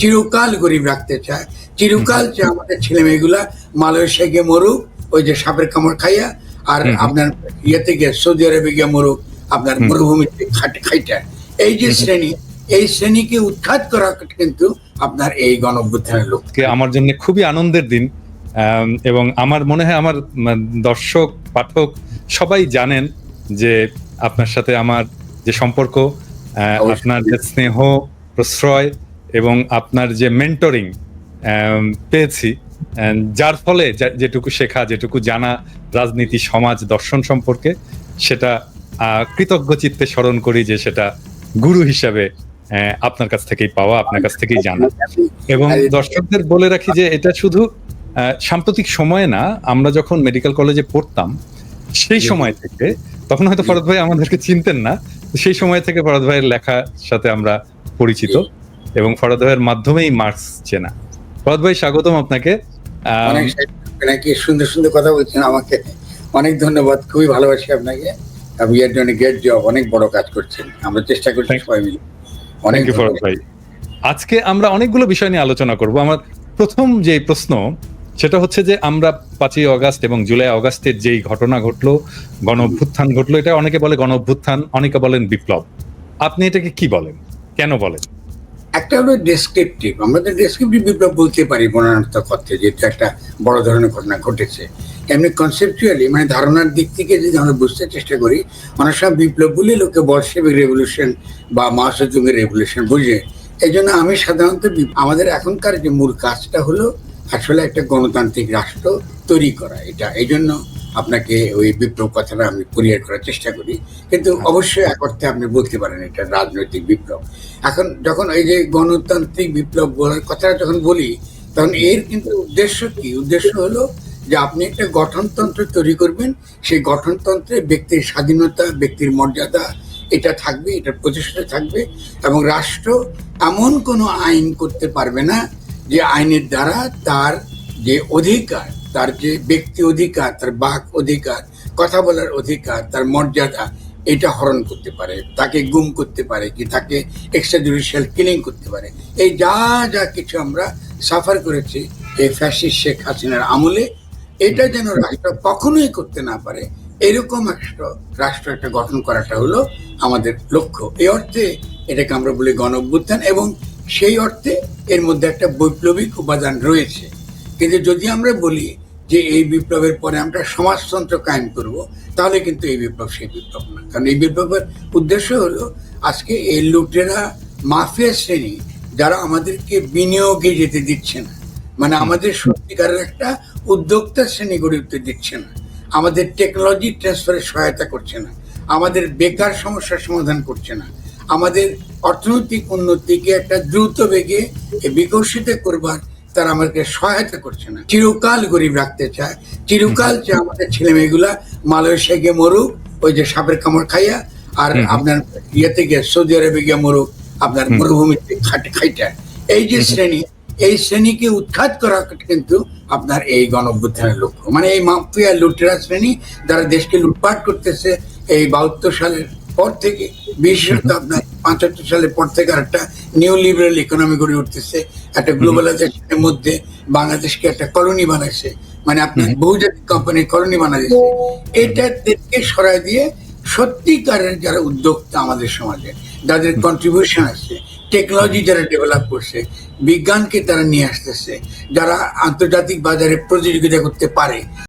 চিরকাল গরিব রাখতে চায় চিরকাল চায় আমাদের ছেলে মেয়েগুলা মালয়েশিয়া গিয়ে মরুক ওই যে সাপের কামড় খাইয়া আর। আপনার ইয়েতে গিয়ে সৌদি আরবে গিয়ে মরুক আপনার। মরুভূমিতে খাটে খাইটা এই যে শ্রেণি এই শ্রেণীকে উৎখাত করা কিন্তু আপনার এই গণ অভ্যুত্থানের লোক আমার জন্য খুবই আনন্দের দিন এবং আমার মনে হয় আমার দর্শক পাঠক সবাই জানেন যে আপনার সাথে আমার যে সম্পর্ক। আপনার যে স্নেহ প্রশ্রয় এবং আপনার যে মেন্টরিং পেয়েছি। যার ফলে যেটুকু শেখা যেটুকু জানা রাজনীতি সমাজ দর্শন সম্পর্কে সেটা কৃতজ্ঞ চিত্তে স্মরণ করি যে সেটা গুরু হিসাবে আপনার কাছ থেকেই পাওয়া আপনার কাছ থেকেই জানা। এবং দর্শকদের বলে রাখি যে এটা শুধু আহ, সাম্প্রতিক সময়ে না আমরা যখন মেডিকেল কলেজে পড়তাম সেই সময় থেকে তখন হয়তো ফরদ ভাই আমাদেরকে চিনতেন না সেই সময় থেকে ফরদ ভাইয়ের লেখার সাথে আমরা পরিচিত। এবং ফরদ ভাইয়ের মাধ্যমেই মার্কস চেনা। ফরাদ ভাই স্বাগতম আপনাকে। অনেক নাকি সুন্দর সুন্দর কথা বলছেন আমাকে। অনেক ধন্যবাদ খুবই ভালোবাসি আপনাকে। আপনি এর জন্য গ্রেট জব অনেক বড় কাজ করছেন। আমরা চেষ্টা করছি সবাই মিলে। অনেক ভাই। আজকে আমরা অনেকগুলো বিষয় নিয়ে আলোচনা করব। আমার প্রথম যে প্রশ্ন সেটা হচ্ছে যে আমরা পাঁচই অগাস্ট এবং জুলাই অগাস্টের যেই ঘটনা ঘটলো গণ অভ্যুত্থান ঘটলো এটা অনেকে বলে গণ অভ্যুত্থান অনেকে বলেন বিপ্লব। আপনি এটাকে কি বলেন? কেন বলেন? একটা হলো ডেসক্রিপটিভ আমরা তো ডেসক্রিপটিভ বিপ্লব বলতে পারি বর্ণনাত্মক অর্থে, যেহেতু একটা বড় ধরনের ঘটনা ঘটেছে। এমনি কনসেপচুয়ালি মানে ধারণার দিক থেকে যদি আমরা বুঝতে চেষ্টা করি, অনেক সময় বিপ্লব বলে লোকে বর্ষেবিক রেভলিউশন বা মহাসযুগের রেভলিউশন বুঝে। এই জন্য আমি সাধারণত আমাদের এখনকার যে মূল কাজটা হলো আসলে একটা গণতান্ত্রিক রাষ্ট্র তৈরি করা, এটা। এই জন্য আপনাকে ওই বিপ্লব কথাটা আমি পরিহার করার চেষ্টা করি। কিন্তু অবশ্যই এক অর্থে আপনি বলতে পারেন এটা রাজনৈতিক বিপ্লব। এখন যখন এই যে গণতান্ত্রিক বিপ্লব বলার কথাটা যখন বলি তখন এর কিন্তু উদ্দেশ্য কি? উদ্দেশ্য হলো যে আপনি একটা গঠনতন্ত্র তৈরি করবেন সেই গঠনতন্ত্রে ব্যক্তির স্বাধীনতা ব্যক্তির মর্যাদা এটা থাকবে এটা প্রতিষ্ঠা থাকবে এবং রাষ্ট্র এমন কোনো আইন করতে পারবে না যে আইনের দ্বারা তার যে অধিকার, তার যে ব্যক্তি অধিকার, তার বাক অধিকার, কথা বলার অধিকার, তার মর্যাদা, এটা হরণ করতে পারে, তাকে গুম করতে পারে, কি তাকে এক্সট্রা জুডিশিয়াল কিলিং করতে পারে। এই যা যা কিছু আমরা সাফার করেছি, এই ফ্যাসিস্ট শেখ হাসিনার আমলে, এটা যেন রাষ্ট্র কখনোই করতে না পারে, এরকম একটা রাষ্ট্র একটা গঠন করাটা হলো আমাদের লক্ষ্য। এই অর্থে এটাকে আমরা বলি গণ এবং সেই অর্থে এর মধ্যে একটা বৈপ্লবিক উপাদান রয়েছে। কিন্তু যদি আমরা বলি যে এই বিপ্লবের পরে আমরা সমাজতন্ত্র কায়েম করব, তাহলে কিন্তু এই বিপ্লব সেই বিপ্লব না। কারণ এই বিপ্লবের উদ্দেশ্য হলো আজকে এই লুটেরা মাফিয়া শ্রেণি যারা আমাদেরকে বিনিয়োগে যেতে দিচ্ছে না মানে আমাদের সত্যিকারের একটা উদ্যোক্তা শ্রেণি গড়ে উঠতে দিচ্ছে না, আমাদের টেকনোলজি ট্রান্সফারে সহায়তা করছে না, আমাদের বেকার সমস্যার সমাধান করছে না, আমাদের অর্থনৈতিক উন্নতিকে একটা দ্রুত বেগে বিকশিত করবার তারা আমাদেরকে সহায়তা করছে না। চিরকাল গরিব রাখতে চায়। চিরকাল চায় আমাদের ছেলে মেয়েগুলা মালয়েশিয়া গিয়ে মরুক ওই যে সাপের কামড় খাইয়া আর। আপনার ইয়েতে গিয়ে সৌদি আরবে গিয়ে মরুক আপনার মরুভূমিতে খাটে খাইটা এই যে শ্রেণি এই শ্রেণীকে উৎখাত করা কিন্তু আপনার এই গণ অভ্যুত্থানের লক্ষ্য। মানে এই মাফিয়া লুটেরা শ্রেণি যারা দেশকে লুটপাট করতেছে এই বাহাত্তর সালের পর থেকে বিশেষত আপনার পঁচাত্তর সালের পর থেকে আর একটা নিউ লিবারেল ইকোনমি গড়ে উঠতেছে একটা গ্লোবালাইজেশনের মধ্যে বাংলাদেশকে একটা কলোনি বানাইছে। মানে আপনার বহুজাতিক কোম্পানির কলোনি বানাইছে। এটা দেশকে সরাই দিয়ে সত্যিকারের যারা উদ্যোক্তা আমাদের সমাজে যাদের কন্ট্রিবিউশন আছে টেকনোলজি যারা ডেভেলপ করছে বিজ্ঞানকে তারা নিয়ে আসতেছে যারা আন্তর্জাতিক বাজারে প্রতিযোগিতা করতে পারে